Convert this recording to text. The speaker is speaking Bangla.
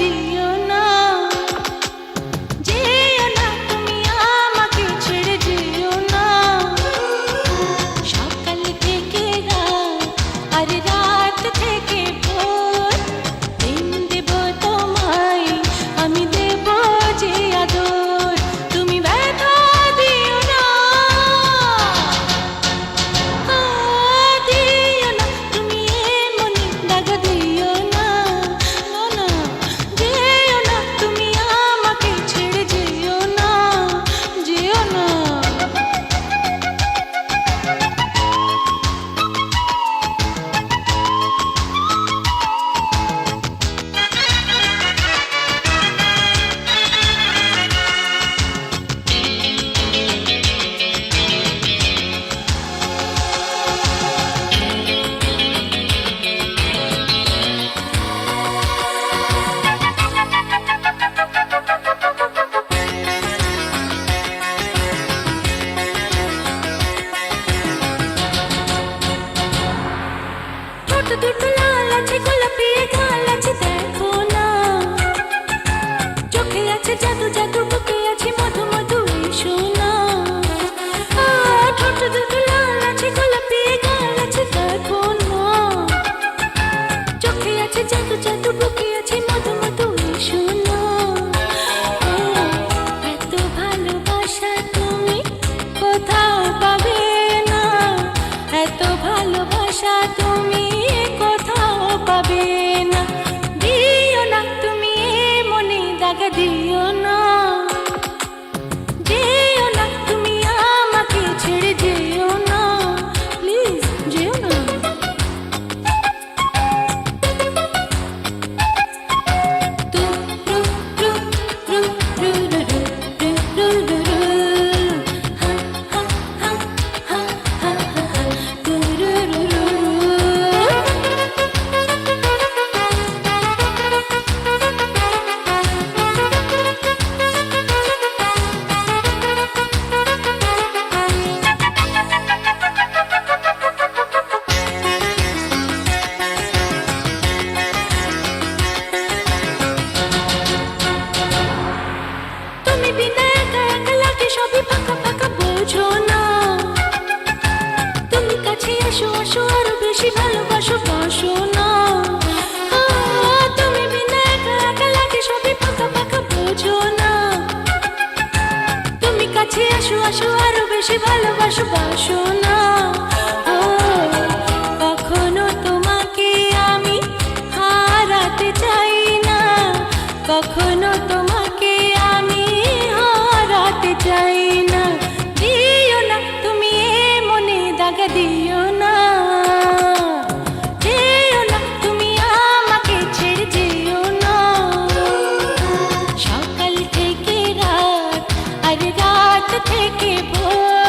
Dios ভালোবাসা তুমি। বেশি ভালোবাসো, বাসো না। তুমি বোঝো না। তুমি কাছে আসো আসো, আরও বেশি ভালোবাসো, বাসো না। हर रात थे के बोल